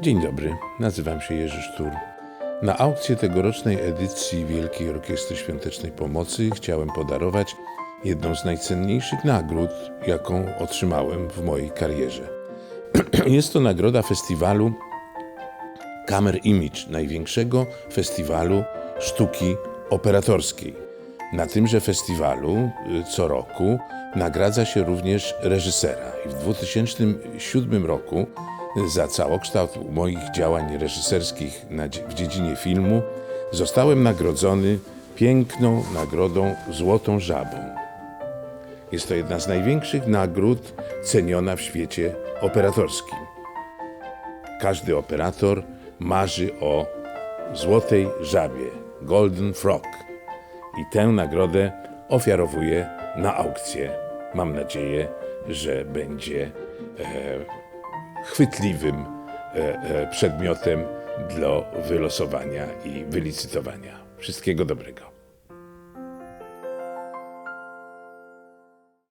Dzień dobry, nazywam się Jerzy Sztur. Na aukcję tegorocznej edycji Wielkiej Orkiestry Świątecznej Pomocy chciałem podarować jedną z najcenniejszych nagród, jaką otrzymałem w mojej karierze. Jest to nagroda festiwalu Camera Image, największego festiwalu sztuki operatorskiej. Na tymże festiwalu y, co roku nagradza się również reżysera. I w 2007 roku za całokształt moich działań reżyserskich w dziedzinie filmu zostałem nagrodzony piękną nagrodą Złotą Żabą. Jest to jedna z największych nagród ceniona w świecie operatorskim. Każdy operator marzy o złotej żabie, Golden Frog. I tę nagrodę ofiarowuję na aukcję. Mam nadzieję, że będzie e, chwytliwym e, e, przedmiotem do wylosowania i wylicytowania. Wszystkiego dobrego.